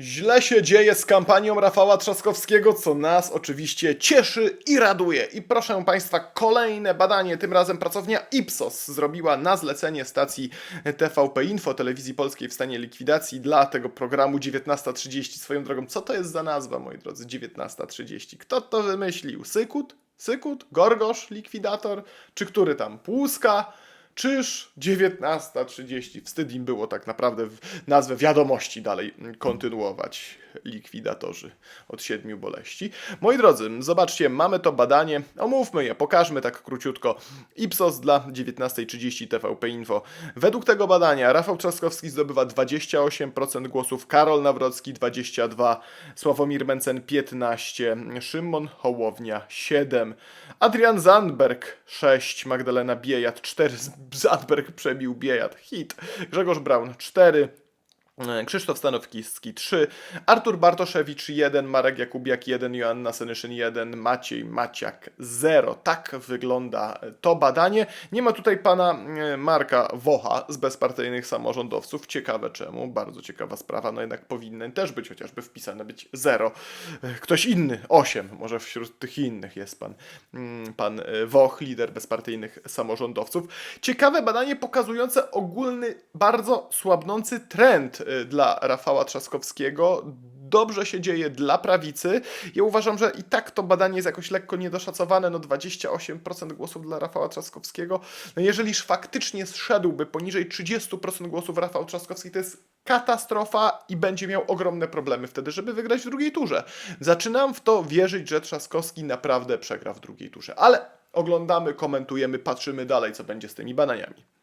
Źle się dzieje z kampanią Rafała Trzaskowskiego, co nas oczywiście cieszy i raduje. I proszę Państwa, kolejne badanie, tym razem pracownia Ipsos zrobiła na zlecenie stacji TVP Info, telewizji polskiej w stanie likwidacji dla tego programu 19.30. Swoją drogą, co to jest za nazwa, moi drodzy, 19.30? Kto to wymyślił? Sykut? Sykut? Gorgosz? Likwidator? Czy który tam? Płuska? Czyż 19.30? Wstyd im było tak naprawdę nazwę wiadomości dalej kontynuować. Likwidatorzy od siedmiu boleści. Moi drodzy, zobaczcie, mamy to badanie. Omówmy je, pokażmy tak króciutko. Ipsos dla 19.30 TVP Info. Według tego badania Rafał Trzaskowski zdobywa 28% głosów, Karol Nawrocki 22%, Sławomir Mencen 15%, Szymon Hołownia 7%, Adrian Zandberg 6%, Magdalena Biejat 4%, Zandberg przebił Biejat, hit, Grzegorz Braun 4%, E, Krzysztof Stanowski 3, Artur Bartoszewicz 1, Marek Jakubiak 1, Joanna Senyszyn 1, Maciej Maciak 0. Tak wygląda to badanie. Nie ma tutaj pana e, Marka Wocha z bezpartyjnych samorządowców. Ciekawe czemu, bardzo ciekawa sprawa. No jednak powinny też być chociażby wpisane być 0. E, Ktoś inny 8, może wśród tych innych jest pan, mm, pan e, Woch, lider bezpartyjnych samorządowców. Ciekawe badanie pokazujące ogólny, bardzo słabnący trend dla Rafała Trzaskowskiego. Dobrze się dzieje dla prawicy. Ja uważam, że i tak to badanie jest jakoś lekko niedoszacowane. No 28% głosów dla Rafała Trzaskowskiego. No jeżeliż faktycznie zszedłby poniżej 30% głosów Rafał Trzaskowski, to jest katastrofa i będzie miał ogromne problemy wtedy, żeby wygrać w drugiej turze. Zaczynam w to wierzyć, że Trzaskowski naprawdę przegra w drugiej turze. Ale oglądamy, komentujemy, patrzymy dalej, co będzie z tymi badaniami.